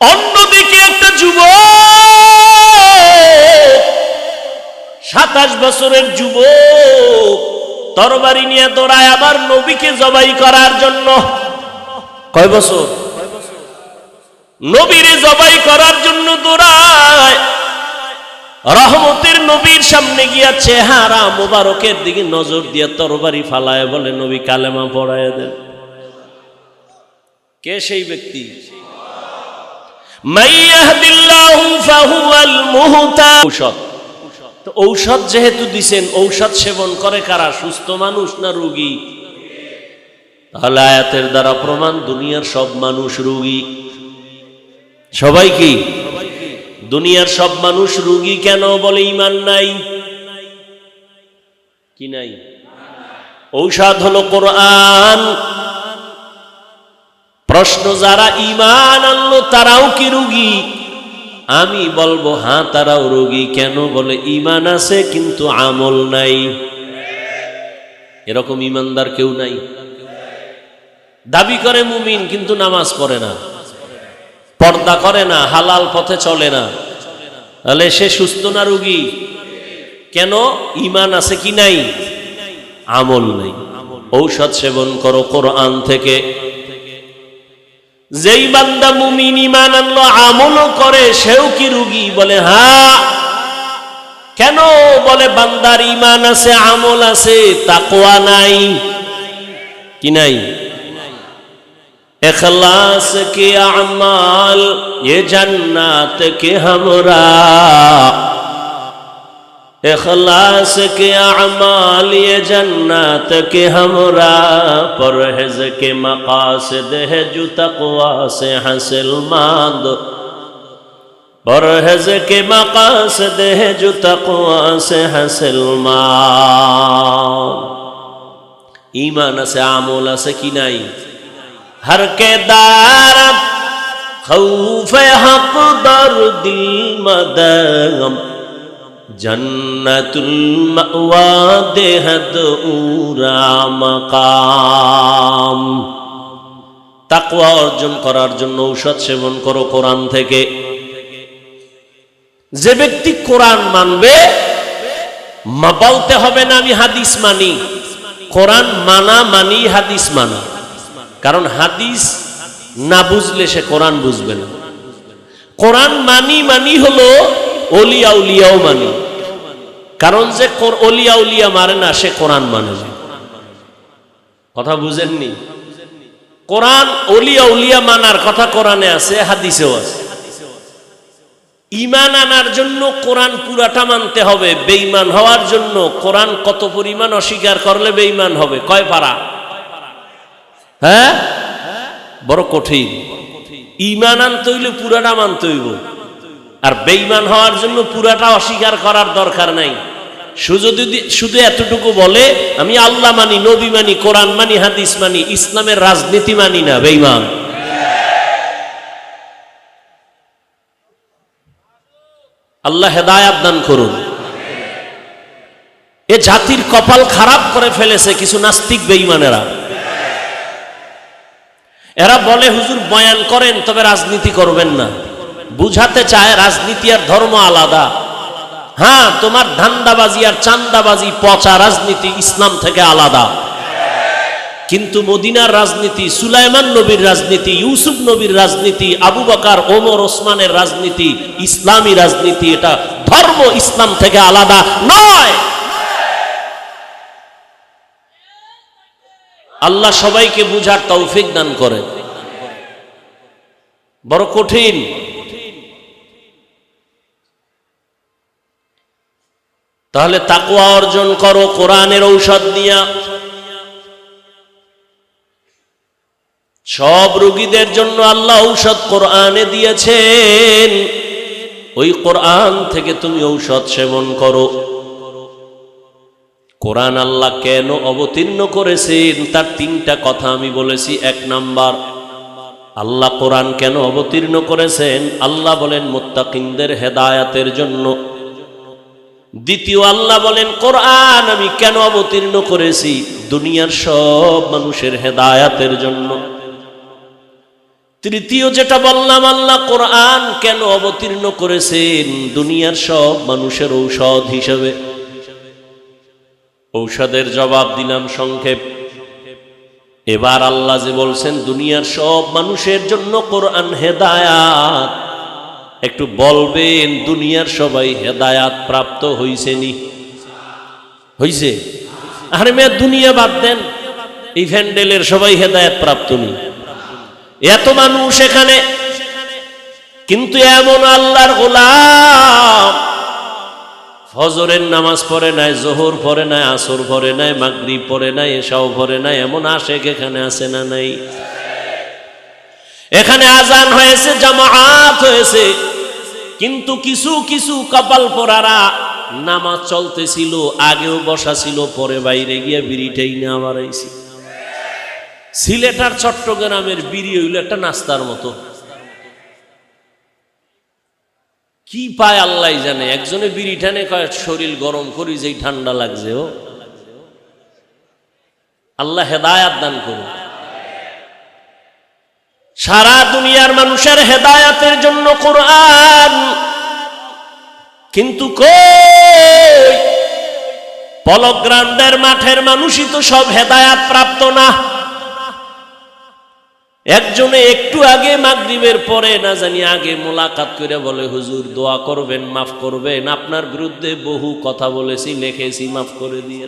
অন্যদিকে একটা যুব সাতাশ বছরের যুব তরবারি নিয়ে দৌড়ায় আবার নবীকে জবাই করার জন্য। কয় বছর? নবীরে জবাই করার জন্য দৌড়ায়। রহমতের নবীর সামনে গিয়া চেহারা মোবারকের দিকে নজর দিয়ে তরবারি ফালায় বলে, নবী কালেমা পড়ায় দেন। কে সেই ব্যক্তি? ঔষধ যেহেতু দিছেন, ঔষধ সেবন করে কারা? সুস্থ মানুষ না রুগী? তাহলে আয়াতের দ্বারা প্রমাণ, দুনিয়ার সব মানুষ রুগী। সবাই কি? দুনিয়ার সব মানুষ রুগী কেন বলে ইমান নাই? কি নাই? ঔষধ হলো কোরআন। প্রশ্ন, যারা ইমান আনলো তারাও কি রুগী? আমি বলব হ্যাঁ তারাও রুগী। কেন বলে ইমান আছে কিন্তু আমল নাই। এরকম ইমানদার কেউ নাই। দাবি করে মুমিন, কিন্তু নামাজ পড়ে না। পর্দা করে না, হালাল পথে চলে না। তাহলে সে সুস্থ না রুগী? কেন? ইমান আছে কি নাই? আমল নাই। ঔষধ সেবন করো, কোরআন থেকে। যেই বান্দা মুমিন ইমান আনলো, আমলও করে, সেও কি রুগী? বলে হ্যাঁ। কেন? বলে, বান্দার ইমান আছে, আমল আছে তাকোয়া নাই। কি নাই? اخلاص কে আমাল, এ জান্নাত কে হামরা। اخلاص کے اعمال، یہ جنت کے ہمرا پرہز کے مقاصد ہے جو تقوا سے حاصل ماند پرہز کے مقاصد ہے جو تقوا سے حاصل ماند ایمان سے عامولہ سے کنائی ہر کے دار خوف حق در دل مدغم۔ জন্নতুল দেহদ মাকাম। তাকুয়া অর্জন করার জন্য ঔষধ সেবন করো কোরআন থেকে। যে ব্যক্তি কোরআন মানবে মা বলতে হবে না আমি হাদিস মানি। কোরআন মানা মানি হাদিস মানা। কারণ হাদিস না বুঝলে সে কোরআন বুঝবে না। কোরআন মানি মানি হলো অলিয়া উলিয়াও মানি। কারণ যে অলিয়া উলিয়া মারে না, সে কোরআন মানে কথা বুঝেননি? কোরআন অলিয়া উলিয়া মানার কথা কোরআনে আছে, হাদিসেও আছে। ইমান আনার জন্য কোরআন পুরাটা মানতে হবে। বেঈমান হওয়ার জন্য কোরআন কত পরিমাণ অস্বীকার করলে বেঈমান হবে? কয় পারা? হ্যাঁ? বড় কঠিন। ইমান আনতে হইলে পুরাটা মানতে হইব। আর বেঈমান হওয়ার জন্য পুরাটা অস্বীকার করার দরকার নাই। শুধু এতটুকু বলে, আমি আল্লাহ মানি, নবী মানি, কোরআন মানি, হাদিস মানি, ইসলামের রাজনীতি মানি না, বেঈমান। আল্লাহ হেদায়াত দান করুন। এ জাতির কপাল খারাপ করে ফেলেছে কিছু নাস্তিক বেঈমানেরা। এরা বলে, হুজুর, বয়ান করেন, তবে রাজনীতি করবেন না। বুঝাতে চায় রাজনীতি আর ধর্ম আলাদা। হ্যাঁ তোমার ধান্দাবাজি আর চান্দাবাজি পচা রাজনীতি ইসলাম থেকে আলাদা। কিন্তু মদিনার রাজনীতি, সুলাইমান নবীর রাজনীতি, ইউসুফ নবীর রাজনীতি, আবু বাকার, ওমর, ওসমানের রাজনীতি, ইসলামী রাজনীতি, এটা ধর্ম ইসলাম থেকে আলাদা নয়। আল্লাহ সবাইকে বুঝার তৌফিক দান করে। বড় কঠিন। তাহলে তাকুয়া অর্জন করো, কোরআনের ঔষধ দিয়া। সব রোগীদের জন্য আল্লাহ ঔষধ কোরআনে দিয়েছেন। ওই কোরআন থেকে তুমি ঔষধ সেবন করো। কোরআন আল্লাহ কেন অবতীর্ণ করেছেন? তার তিনটা কথা আমি বলেছি। এক নাম্বার, আল্লাহ কোরআন কেন অবতীর্ণ করেছেন? আল্লাহ বলেন, মুত্তাকিনদের হেদায়াতের জন্য। দ্বিতীয় আল্লাহ বলেন, কোরআন আমি কেন অবতীর্ণ করেছি? দুনিয়ার সব মানুষের হেদায়াতের জন্য। তৃতীয় যেটা বললাম, আল্লাহ কোরআন কেন অবতীর্ণ করেছেন? দুনিয়ার সব মানুষের ঔষধ হিসেবে। ঔষধের জবাব দিলাম সংক্ষেপ। এবার আল্লাহ যে বলছেন, দুনিয়ার সব মানুষের জন্য কোরআন হেদায়াত। একটু বলবেন, দুনিয়ার সবাই হেদায়াত প্রাপ্ত হইছেনি। হইছে? আরে মেয়ে, দুনিয়া বাদ দেন। এই ভ্যান্ডেলের সবাই হেদায়াত প্রাপ্ত নেই। এত মানুষ এখানে। কিন্তু এমন আল্লাহর গোলাম। ফজরের নামাজ পড়ে নাই, জোহর পড়ে নাই, আসর পড়ে নাই, মাগরিব পড়ে নাই এসাও পড়ে নাই, এমন আশেক এখানে আসে না নাই? এখানে আজান হয়েছে জামাআত হয়েছে। কিন্তু কিছু কিছু কপাল পরারা নামাজ চলতেছিল, আগেও বসা ছিল, পরে বাইরে গিয়ে বিড়িটাই না আবার সিলেট আর চট্টগ্রামের বিড়ি হইল একটা নাস্তার মতো। কি পায় আল্লাহ জানে, একজনে বিড়ি টানে কয়, শরীর গরম করি, যেই ঠান্ডা লাগছে, ও। আল্লাহ হেদায়াত দান করুন সারা দুনিয়ার মানুষের হেদায়াতের জন্য কোরআন। কিন্তু কই? পলগ্রান্ডের মাঠের মানুষই তো সব হেদায়াত প্রাপ্ত না। একজনে একটু আগে মাগরিবের পরে না জানি আগে মোলাকাত করে বলে, হুজুর, দোয়া করবেন, মাফ করবেন, আপনার বিরুদ্ধে বহু কথা বলেছি, লিখেছি, মাফ করে দিয়ে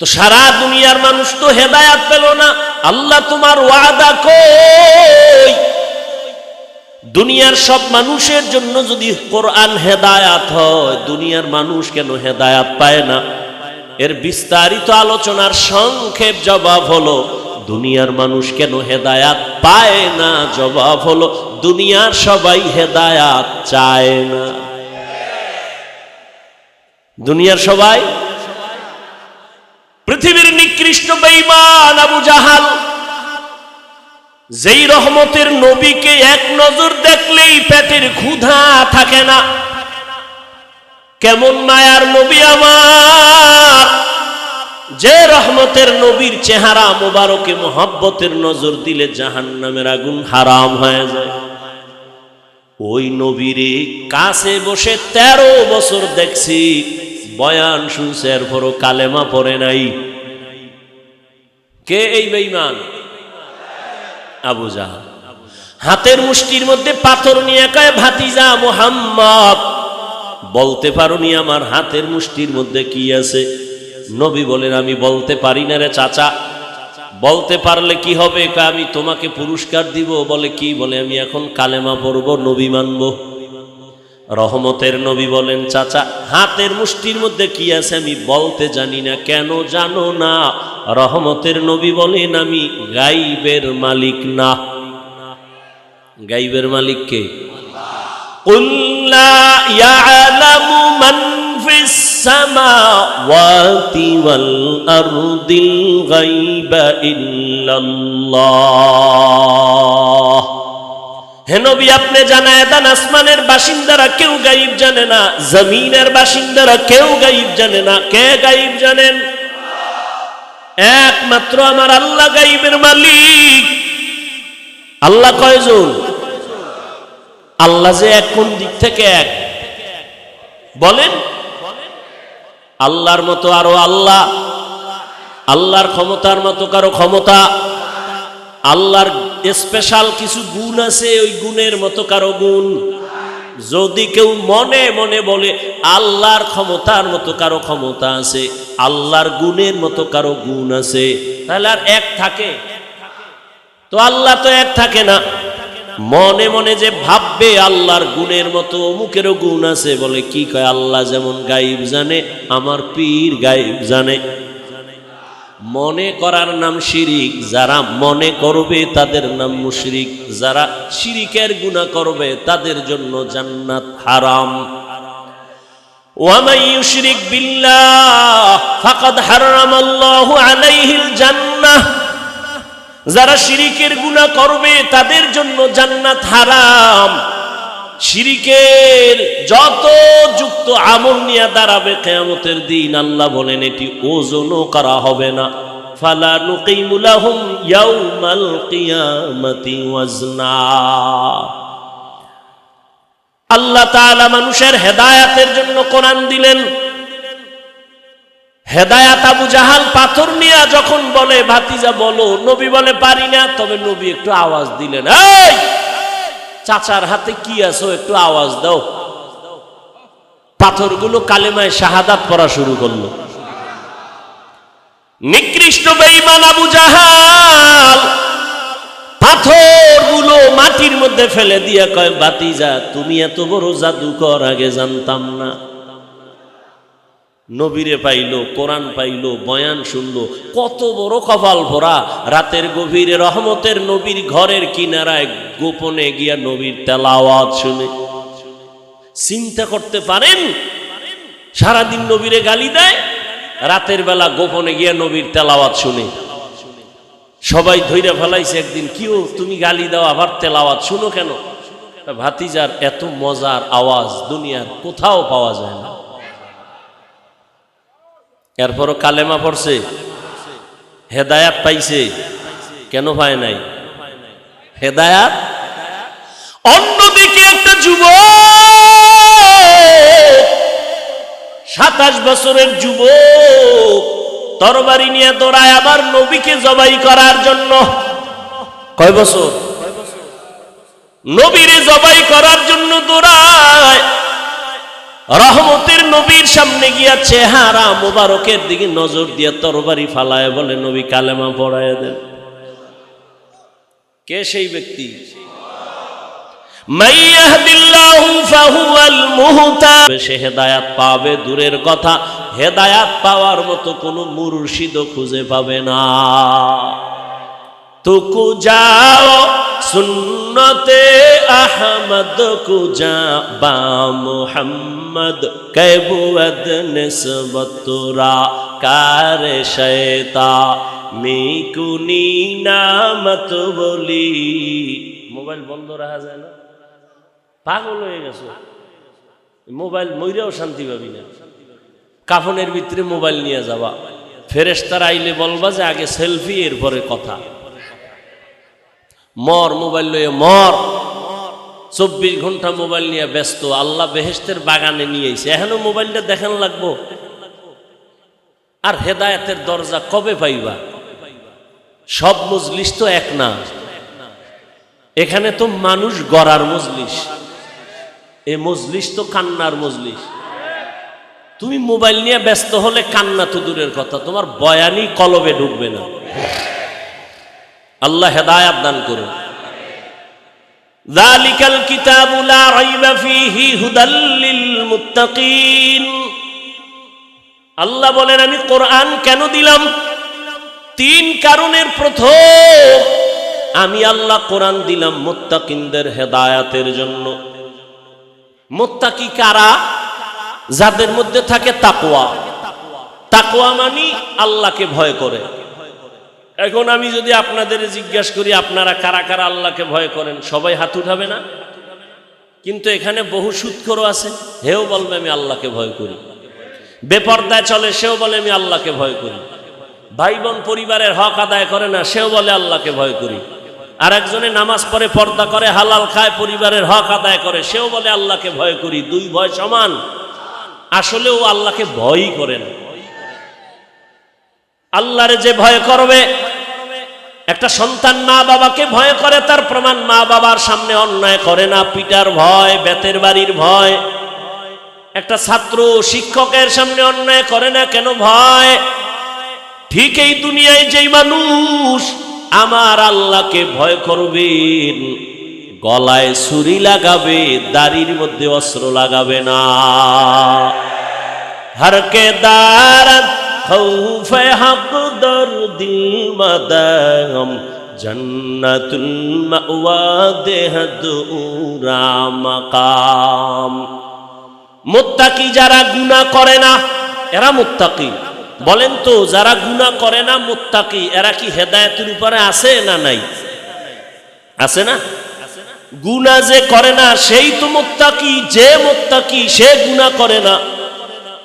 তো সারা দুনিয়ার মানুষ তো হেদায়াত পেল না। আল্লাহ তোমার ওয়াদা কই? দুনিয়ার সব মানুষের জন্য যদি কোরআন হেদায়াত হয়, দুনিয়ার মানুষ কেন হেদায়াত পায় না? এর বিস্তারিত আলোচনার সংক্ষেপ জবাব হলো, দুনিয়ার মানুষ কেন হেদায়াত পায় না? জবাব হলো, দুনিয়ার সবাই হেদায়াত চায় না। দুনিয়ার সবাই পৃথিবীর নিকৃষ্ট বেঈমান আবু জাহাল, যেই রহমতের নবীকে এক নজর দেখলেই পেটের ক্ষুধা থাকে না। কেমন মায়ার নবী আমার, যে রহমতের নবীর চেহারা মোবারকে মোহাব্বতের নজর দিলে জাহান নামের আগুন হারাম হয়ে যায়। ওই নবীরে কাছে বসে তেরো বছর দেখছি, বয়ান শুনছে, এরপরও কালেমা পড়ে নাই। কে এই বেইমান আবু জাহাল। হাতের মুষ্টির মধ্যে পাথর নিয়ে কয় ভাতিজা মোহাম্মদ। বলতে পারোনি আমার হাতের মুষ্টির মধ্যে কি আছে? নবী বলেন, আমি বলতে পারি না রে চাচা। বলতে পারলে কি হবে? আমি তোমাকে পুরস্কার দিব। বলে কি? বলে, আমি এখন কালেমা পড়ব, নবী মানব। রহমতের নবী বলেন, চাচা, হাতের মুষ্টির মধ্যে কি আছে আমি বলতে জানি না, কেন জানো না? রহমতের নবী বলেন, আমি গাইবের মালিক না। গাইবের মালিক কে? قل নবী, আপনি জানায় দেন আসমানের বাসিন্দারা কেউ গাইব জানে না, জমিনের বাসিন্দারা কেউ গাইব জানে না। কে গাইব জানেন? একমাত্র আমার আল্লাহ গাইবের মালিক। আল্লাহ কয়জন আল্লাহ যে এক কোন দিক থেকে এক। বলেন? আল্লাহর মতো আরও আল্লাহ। আল্লাহর ক্ষমতার মতো কারও ক্ষমতা। আল্লাহর স্পেশাল কিছু গুণ আছে ওই গুণের মতো কারও গুণ? যদি কেউ মনে মনে বলে, আল্লাহর ক্ষমতার মতো কারও ক্ষমতা আছে, আল্লাহর গুণের মতো কারও গুণ আছে, তাহলে আর এক থাকে। তো আল্লাহ তো এক থাকে না। মনে মনে যে ভাববে, আল্লাহর গুণের মতো অমুকেরও গুণ আছে, বলে কি কয়, আল্লাহ যেমন গাইব জানে, আমার পীর গাইব জানে। মনে করার নাম শিরিক, যারা মনে করবে তাদের নাম মুশরিক, যারা শিরিকের গুণা করবে তাদের জন্য জান্নাত হারাম। যারা শিরিকের গুণা করবে তাদের জন্য জান্নাত হারাম। শিরিকের যত যুক্ত আমল নিয়ে দাঁড়াবে কেয়ামতের দিন, আল্লাহ বলেন, এটি ওজনও করা হবে না। ওয়াজনা। আল্লাহ তাআলা মানুষের হেদায়াতের জন্য কোরআন দিলেন। হেদায়াত আবু জাহাল পাথর নিয়ে যখন বলে, ভাতিজা বলো, নবী বলে, পারি না, তবে নবী একটু আওয়াজ দিলেন, এই চাচার হাতে কি আছো একটু আওয়াজ দাও। পাথরগুলো কালেমায় শাহাদাত পড়া শুরু করল। নিকৃষ্ট বেঈমান আবু জাহাল পাথরগুলো মাটির মধ্যে ফেলে দিয়ে কয়, বাতিজা, তুমি এত বড় জাদুকর, আগে জানতাম না। নবীরে পাইলো, কোরআন পাইলো, বয়ান শুনলো, কত বড় কপাল ভরা। রাতের গভীরে রহমতের নবীর ঘরের কিনারায় গোপনে গিয়া নবীর তেলাওয়াত শুনে। চিন্তা করতে পারেন? সারাদিন নবীরে গালি দেয়? রাতের বেলা গোপনে গিয়া নবীর তেলাওয়াত শুনে। সবাই ধৈর্য ফেলাইছে একদিন কিও তুমি গালি দাও, আবার তেলাওয়াত শুনো কেন? ভাতিজার এত মজার আওয়াজ দুনিয়ার কোথাও পাওয়া যায় না। এরপরও কালেমা পড়ছে। হেদায়াত পাইছে। কেন পায় নাই? হেদায়াত? অন্যদিকে একটা যুব সাতাশ বছরের যুব তরবারি নিয়ে দৌড়ায় আবার নবীকে জবাই করার জন্য। কয় বছর? নবীরে জবাই করার জন্য দৌড়ায়। রহমতের নবীর সামনে গিয়া চেহারা মোবারকের দিকে নজর দিয়ে তরবারি ফালায় বলে, নবী কালেমা পড়ায় দেন। কে সেই ব্যক্তি? সে হেদায়াত পাবে, দূরের কথা। হেদায়াত পাওয়ার মতো কোনো মুর্শিদ খুঁজে পাবে না। তুকু যাও সুন্নতে আহমদ কুজা বা মোহাম্মদ কৈবুয়দ নিসবতুরা কার শয়তা মিকুনি নামত বলি। মোবাইল বন্ধ রাখা যায় না? পাগল হয়ে গেছো। মোবাইল মইরাও শান্তি পাবি না। কাফনের ভিতরে মোবাইল নিয়ে যাবা। ফেরেস্তার আইলে বলবা যে আগে সেলফি, এরপরে কথা। মর, মোবাইল লয়ে মর। চব্বিশ ঘণ্টা মোবাইল নিয়ে ব্যস্ত। আল্লাহ বেহেস্তের বাগানে নিয়ে এসে এখনও মোবাইলটা দেখান লাগবো? আর হেদায়েতের দরজা কবে পাইবা? সব মজলিস তো এক না। এখানে তো মানুষ গড়ার মজলিস। এ মজলিস তো কান্নার মজলিস। তুমি মোবাইল নিয়ে ব্যস্ত হলে কান্না তো দূরের কথা। তোমার বয়ানি কলবে ঢুকবে না। আল্লাহ হেদায়াত দান করুন। দালিকাল কিতাবু লা রাইবা ফিহি হুদাল লিল আল্লাহ বলেন, আমি কোরআন কেন দিলাম? তিন কারণের প্রথম, আমি আল্লাহ কোরআন দিলাম মোত্তাকিনদের হেদায়াতের জন্য। মোত্তাকি কারা? যাদের মধ্যে থাকে তাকোয়া তাকোয়া মানি আল্লাহকে ভয় করে। এখন আমি যদি আপনাদের জিজ্ঞাসা করি, আপনারা কারা কারা আল্লাহকে ভয় করেন? সবাই হাত উঠাবে না? কিন্তু এখানে বহু সুৎখরও আছে। হেও বলবে, আমি আল্লাহকে ভয় করি। বেপর্দায় চলে, সেও বলে, আমি আল্লাহকে ভয় করি। ভাই বোন পরিবারের হক আদায় করে না, সেও বলে, আল্লাহকে ভয় করি। আর একজনে নামাজ পড়ে, পর্দা করে, হালাল খায়, পরিবারের হক আদায় করে, সেও বলে, আল্লাহকে ভয় করি। দুই ভয় সমান। আসলে ও আল্লাহকে ভয়ই করে না আল্লাহরে যে ভয় করবে, একটা সন্তান মা বাবাকে ভয় করে, তার প্রমাণ মা বাবার সামনে অন্যায় করে না। পিটার ভয়, বেতের বাড়ির ভয়। একটা ছাত্র শিক্ষকের সামনে অন্যায় করে না কেন ভয়? ঠিক এই দুনিয়ায় যেই মানুষ আমার আল্লাহকে ভয় করবেন গলায় ছুরি লাগাবে, দাড়ির মধ্যে অস্ত্র লাগাবে না। হরকে দারাত خوف حق در دل مدام جنت المأوى দেহদ উরা মাকাম মুত্তাকি যারা গুনাহ করে না এরা মুত্তাকি বলেন তো যারা গুনাহ করে না মুত্তাকি এরা কি হেদায়েতের উপরে আছে না নাই আছে না গুনাহ যে করে না সেই তো মুত্তাকি যে মুত্তাকি সে গুনাহ করে না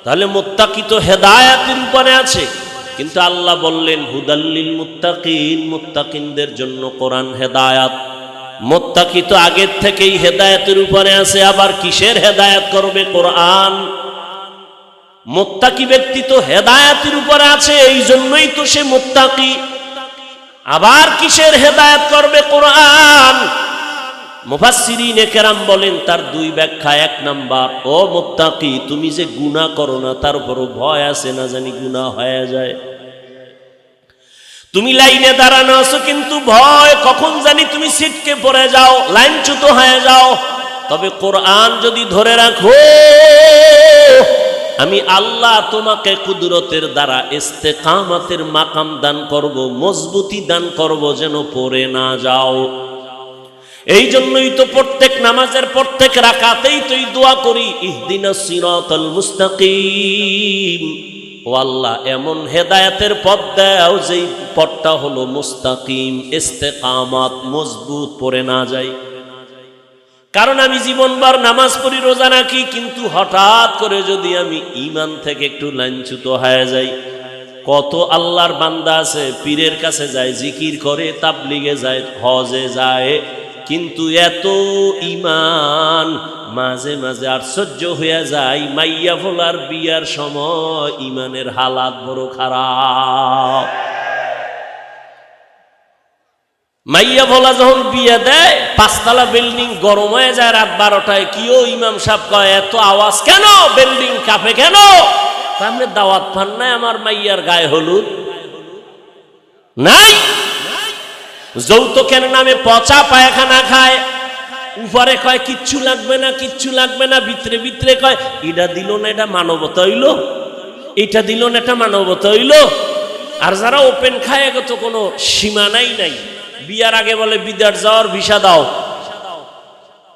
তাহলে মোত্তাকি তো হেদায়াতের উপরে আছে। কিন্তু আল্লাহ বললেন হুদাল্লিল মুত্তাকিন, মুত্তাকিনদের জন্য কোরআন হেদায়াত। মোত্তাকি তো আগের থেকেই হেদায়েতের উপরে আছে, আবার কিসের হেদায়েত করবে কোরআন? মোত্তাকি ব্যক্তি তো হেদায়েতের উপরে আছে, এই জন্যই তো সে মোত্তাকি। আবার কিসের হেদায়েত করবে কোরআন? মুফাসসিরিন কেরাম বলেন, তার দুই ব্যাখ্যা, এক নাম্বার, ও মোত্তাকি, তুমি যে গুনাহ করো না, তার উপরও ভয় আছে না জানি গুনাহ হয়ে যায়? তুমি লাইনে দাঁড়ানো আছো, কিন্তু ভয়, কখন জানি তুমি সিটকে পড়ে যাও, লাইনচ্যুত হয়ে যাও। তবে কোরআন যদি ধরে রাখো, আমি আল্লাহ তোমাকে কুদরতের দ্বারা ইস্তেকামাতের মাকাম দান করব, মজবুতি দান করব, যেন পড়ে না যাও। এই জন্যই তো প্রত্যেক নামাজের প্রত্যেক রাকাতেই তুই দোয়া করি, ইহদিনা সিরাতাল মুস্তাকিম। এমন হেদায়েতের পথ দাও যেই পথটা হলো মুস্তাকিম মজবুত, পড়ে না যায় কারণ আমি জীবনবার নামাজ পড়ি রোজা রাখি কিন্তু হঠাৎ করে যদি আমি ইমান থেকে একটু লাঞ্ছুত হয়ে যাই, কত আল্লাহর বান্দা আছে, পীরের কাছে যায়, জিকির করে, তাবলিগে যায়, হজে যায়। কিন্তু এত ইমান মাঝে মাঝে আশ্চর্য হয়ে যায়, মাইয়া ফোলার বিয়ার সময় ইমানের হালাত বড় খারাপ। মাইয়া ভোলা যখন বিয়ে দেয়, পাঁচতলা বিল্ডিং গরম হয়ে যায় রাত বারোটায়, কিও ইমাম সাহেব কয়, এত আওয়াজ কেন? বিল্ডিং কাঁপে কেন? আপনি দাওয়াত পান নাই আমার মাইয়ার গায়ে হলুদ। নাই? যৌতুকের নামে পচা পায়খানা খায়। উপরে কয়, কিচ্ছু লাগবে না, কিচ্ছু লাগবে না। ভিতরে ভিতরে কয়, এটা দিল না, এটা মানবতা হইল। এটা দিল না, এটা মানবতা হইল। আর যারা ওপেন খায় তো কোনো সীমানাই নাই বিয়ার আগে বলে, বিদার যাওয়ার ভিসা দাও।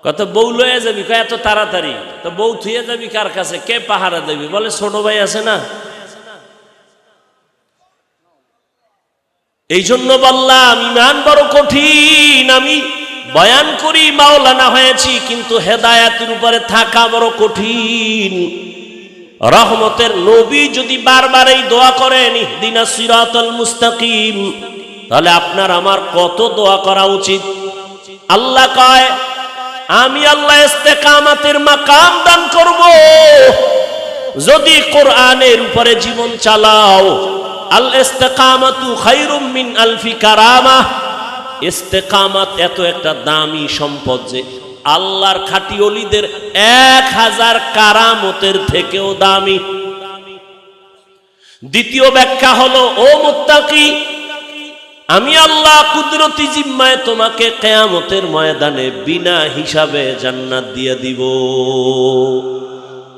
কত বউ লয়ে যাবি, কয়, এত তাড়াতাড়ি। তো বউ থুয়ে যাবি কার কাছে? কে পাহারা দেবি? বলে, ছোট ভাই আছে না? এই জন্য বললাম, ইমান বড় কঠিন, আমি বয়ান করি, মাওলানা হয়েছি, কিন্তু হেদায়াতের উপরে থাকা বড় কঠিন। রহমতের নবী যদি বারবার এই দোয়া করেন, ইহদিনা সিরাতাল মুস্তাকিম, তাহলে আপনার আমার কত দোয়া করা উচিত? আল্লাহ কয়, আমি আল্লাহ ইস্তেকামাতের মাকাম দান করব। যদি কোরআনের উপরে জীবন চালাও আল ইস্তেকামাতু খায়রুম মিন আলফি কারামা। ইস্তেকামাত এত একটা দামি সম্পদ যে আল্লাহর খাটি অলিদের এক হাজার কারামতের থেকেও দামি। দ্বিতীয় ব্যাখ্যা হলো, ও মুত্তাকি, আমি আল্লাহ কুদরতি জিম্মায় তোমাকে কেয়ামতের ময়দানে বিনা হিসাবে জান্নাত দিয়ে দিব।